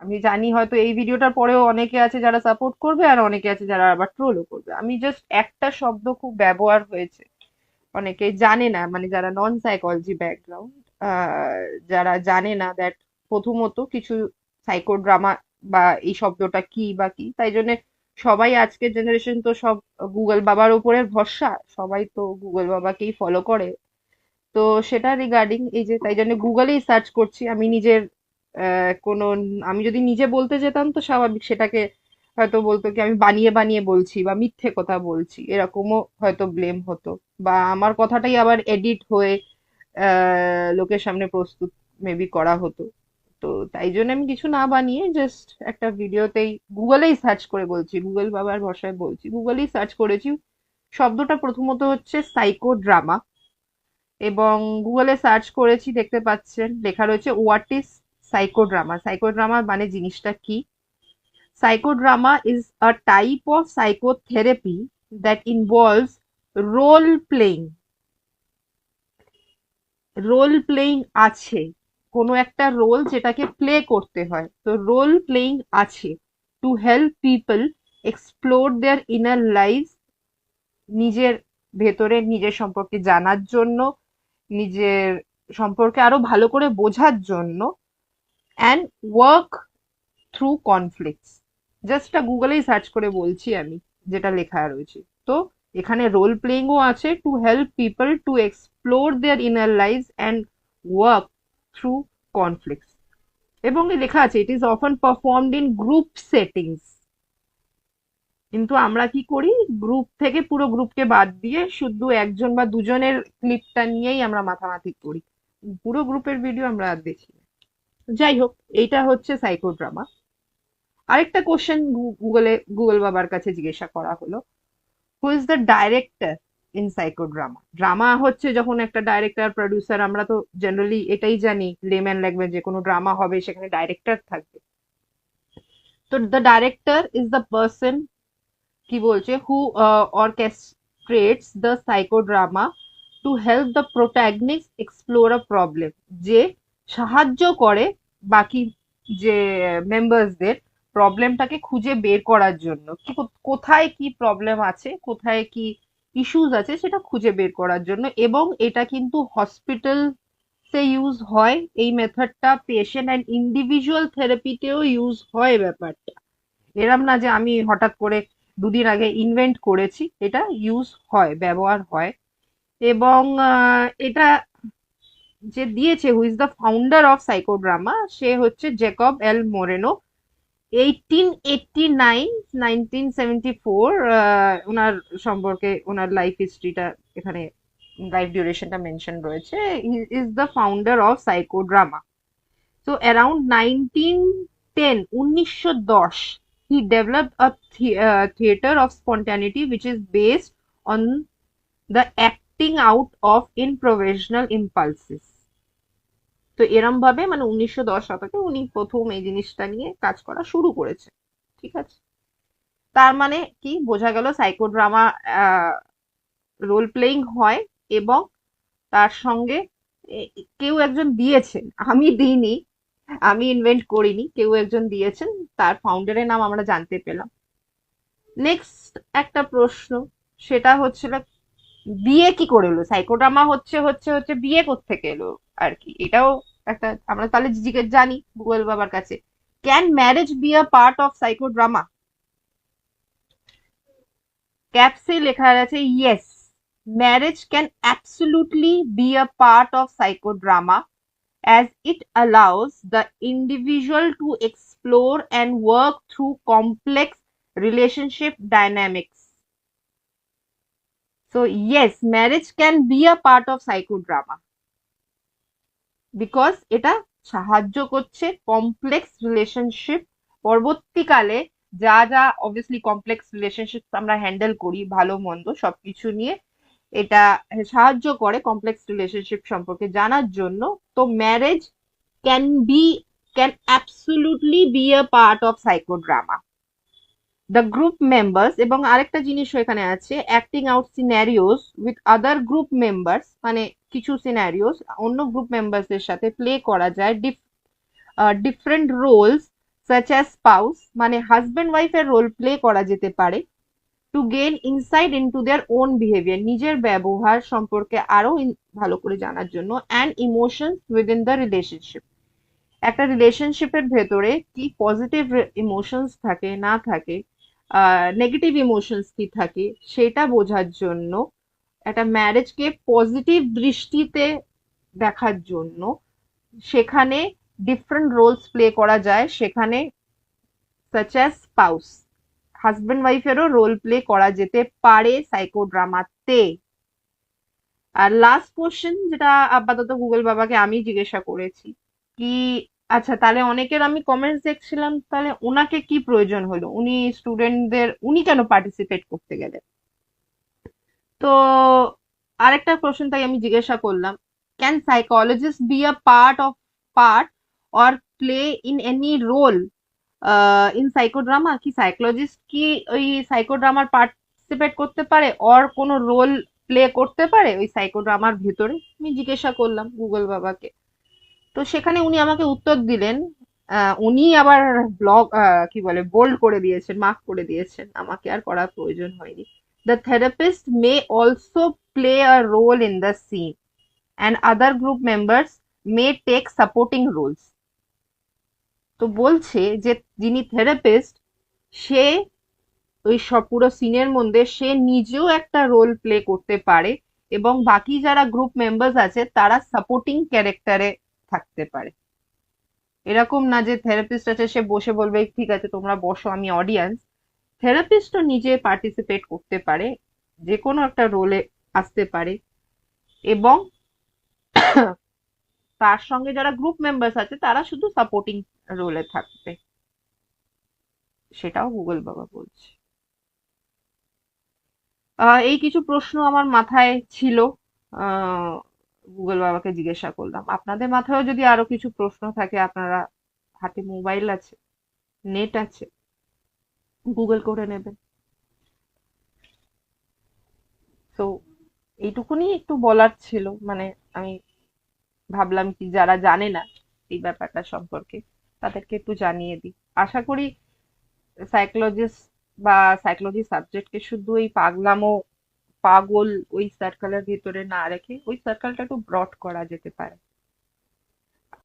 আমি জানি হয়তো এই ভিডিওটার পরেও অনেকে আছে যারা সাপোর্ট করবে আর অনেকে আছে যারা আবার ট্রোলও করবে। আমি জাস্ট একটা শব্দ খুব ব্যবহার হয়েছে। অনেকে জানে না মানে যারা নন সাইকোলজি ব্যাকগ্রাউন্ড যারা জানে না দ্যাট প্রথমত কিছু সাইকোড্রামা বা এই শব্দটা কি বা কি, তাই জন্য সবাই আজকের জেনারেশন তো সব গুগল বাবার উপরে ভরসা, সবাই তো গুগল বাবাকেই ফলো করে। তো সেটা রিগার্ডিং এই যে, তাই জন্য গুগলেই সার্চ করছি। আমি নিজের কোনো, আমি যদি নিজে বলতে যেতাম তো স্বাভাবিক সেটাকে হয়তো বলতো কি, আমি বানিয়ে বানিয়ে বলছি বা মিথ্যে কথা বলছি, এরকমও হয়তো ব্লেম হতো। বা আমার কথাটাই আবার এডিট হয়ে লোকের সামনে প্রস্তুত মেবি করা হতো। তো তাই জন্য আমি কিছু না বানিয়ে জাস্ট একটা ভিডিওতেই গুগলেই সার্চ করে বলছি গুগল বাবার ভাষায় বলছি। গুগলেই সার্চ করেছি, শব্দটা প্রথমত হচ্ছে সাইকো ড্রামা এবং গুগলে সার্চ করেছি, দেখতে পাচ্ছেন, লেখা রয়েছে হোয়াট ইজ সাইকোড্রামা সাইকোড্রামা মানে জিনিসটা কি? Psychodrama is a type of psychotherapy that involves role playing role playing আছে। কোনো একটা রোল যেটাকে প্লে করতে হয়। তো রোল প্লেইং আছে। To help people explore their inner life নিজের ভেতরে নিজের সম্পর্কে জানার জন্য, নিজের সম্পর্কে আরও ভালো করে বোঝার জন্য and work through conflicts just গুগলেই search করে বলছি আমি, যেটা লেখা রয়েছে। তো এখানে রোল প্লেইংও আছে to help people to explore their inner life and work through conflicts এবং লেখা আছে it is often performed in group settings কিন্তু আমরা কি করি? গ্রুপ থেকে পুরো গ্রুপকে বাদ দিয়ে শুধু একজন বা দুজনের ক্লিপটা নিয়েই আমরা মাথামাথি করি। পুরো গ্রুপের ভিডিও আমরা দেখি। যাই হোক এইটা হচ্ছে সাইকোড্রামা আরেকটা কোশ্চেন গুগলে, গুগল বাবার কাছে জিজ্ঞাসা করা হলো। Who is the director in psychodrama drama হচ্ছে যখন একটা ডাইরেক্টর প্রডিউসার আমরা তো জেনারেলি এটাই জানি লেম্যান যে কোনো ড্রামা হবে, সেখানে ডাইরেক্টর থাকবে। তো the director is the person কি বলছে who orchestrates the psychodrama to help the protagonist explore a problem যে সাহায্য করে বাকি যে মেম্বার্সদের প্রবলেমটাকে খুঁজে বের করার জন্য। কি কোথায় কি প্রবলেম আছে, কোথায় কি ইস্যুস আছে সেটা খুঁজে বের করার জন্য এবং এটা কিন্তু হসপিটাল সে ইউজ হয়। এই মেথডটা পেশেন্ট অ্যান্ড ইন্ডিভিজুয়াল থেরাপিতেও ইউজ হয় ব্যাপারটা। এরম না যে আমি হঠাৎ করে দুদিন আগে ইনভেন্ট করেছি। এটা ইউজ হয়, ব্যবহার হয়। এবং এটা যে দিয়েছে who is the founder of psychodrama সে হচ্ছে Jacob L Moreno eighteen eighty nine nineteen ওনার সম্পর্কে ওনার লাইফ হিস্ট্রিটা এখানে লাইফ ডিউরেশনটা মেনশন রয়েছে। Is the founder of psychodrama so around nineteen ten উনিশশো দশ he developed a theatre theater of spontaneity, which is based on the acting out of improvisational impulses. তো এরম ভাবে মানে উনিশশো দশ শতকে উনি প্রথম এই জিনিসটা নিয়ে কাজ করা শুরু করেছে ঠিক আছে? তার মানে কি? বোঝা গেল সাইকোড্রামা রোল প্লেইং হয় এবং তার সঙ্গে কেউ একজন দিয়েছেন, আমি দিইনি, আমি ইনভেন্ট করিনি, কেউ একজন দিয়েছেন, তার ফাউন্ডারের নাম আমরা জানতে পেলাম। নেক্সট একটা প্রশ্ন, সেটা হচ্ছিল বিয়ে কি করে এলো? সাইকোড্রামা হচ্ছে হচ্ছে হচ্ছে বিয়ে কোত্থেকে এলো আর কি এটাও একটা, আমরা তাহলে জিজ্ঞেস জানি গুগল বাবার কাছে। Can marriage be a part of psychodrama ক্যাপসে লেখা আছে yes marriage can absolutely be a part of psychodrama as it allows the individual to explore and work through complex relationship dynamics. So, yes, marriage can be a part of psychodrama. Because এটা সাহায্য করছে complex relationship পরবর্তীকালে যা যা obviously complex relationship আমরা handle করি ভালো মন্দ সবকিছু নিয়ে এটা সাহায্য করে কমপ্লেক্স রিলেশনশিপ সম্পর্কে জানার জন্য। তো marriage can be can absolutely be a part of psychodrama the group members এবং আরেকটা জিনিসও এখানে আছে acting out scenarios with other group members মানে কিছু সিনারিওস অন্য গ্রুপ মেম্বার্সদের সাথে প্লে করা যায় different roles such as spouse মানে হাজব্যান্ড ওয়াইফের রোল প্লে করা যেতে পারে to gain insight into their own behaviour নিজের ব্যবহার সম্পর্কে আরও ইন- ভালো করে জানার জন্য and emotions within the relationship একটা রিলেশনশিপের ভেতরে কি পজিটিভ ইমোশনস থাকে, না থাকে নেগেটিভ ইমোশনস কি থাকে, সেটা বোঝার জন্য একটা ম্যারেজকে পজিটিভ দৃষ্টিতে দেখার জন্য সেখানে ডিফারেন্ট রোলস প্লে করা যায়। সেখানে সাচ অ্যাজ স্পাউস হাজব্যান্ড ওয়াইফেরও রোল প্লে করা যেতে পারে সাইকোড্রামাতে আর লাস্ট কোশ্চেন যেটা আপাতত গুগল বাবাকে আমি জিজ্ঞাসা করেছি, কি আচ্ছা তাহলে অনেকের আমি কমেন্টস দেখছিলাম, তাহলে ওনাকে কি প্রয়োজন হলো? উনি স্টুডেন্টদের উনি কেন পার্টিসিপেট করতে গেলেন? তো আরেকটা প্রশ্ন তাই আমি জিজ্ঞাসা করলাম can psychologist be a part of part or play in any role in psychodrama কি সাইকোলজিস্ট কি ওই সাইকোড্রামার পার্টিসিপেট করতে পারে অর কোনো রোল প্লে করতে পারে ওই সাইকোড্রামার ভেতরে? আমি জিজ্ঞাসা করলাম গুগল বাবাকে। তো সেখানে উনি আমাকে উত্তর দিলেন উনি আবার ব্লগ কি বলে বোল্ড করে দিয়েছেন মার্ক করে দিয়েছেন। আমাকে আর করার প্রয়োজন হয়নি। The therapist may also play a role in the scene and other group members may take supporting roles তো বলছে যে যিনি থেরাপিস্ট সে ওই সব পুরো সিনের মধ্যে সে নিজেও একটা রোল প্লে করতে পারে, এবং বাকি যারা গ্রুপ মেম্বার্স আছে, তারা সাপোর্টিং ক্যারেক্টারে থাকতে পারে। এরকম না যে থেরাপিস্ট আছে, সে বসে বলবে, ঠিক আছে, তোমরা বসো, আমি অডিয়েন্স থেরাপিস্টও নিজে পার্টিসিপেট করতে পারে যে কোনো একটা রোলে আসতে পারে। এবং তার সঙ্গে যারা গ্রুপ মেম্বার্স আছে, তারা শুধু সাপোর্টিং রোলে থাকবে। সেটাও গুগল বাবা বলছে। এই কিছু প্রশ্ন আমার মাথায় ছিল। গুগল বাবাকে জিজ্ঞাসা করলাম। আপনাদের মাথায়ও যদি আরও কিছু প্রশ্ন থাকে, আপনারা হাতে মোবাইল আছে নেট আছে গুগল করে নেবেন। তো এইটুকুনি একটু বলার ছিল। মানে আমি ভাবলাম কি, যারা জানে না এই ব্যাপারটা সম্পর্কে, তাদেরকে একটু জানিয়ে দিই। আশা করি সাইকোলজিস্ট বা সাইকোলজি সাবজেক্টকে শুধু এই পাগলামো পাগল ওই সার্কেলের ভিতরে না রেখে ওই সার্কেলটা একটু ব্রড করা যেতে পারে।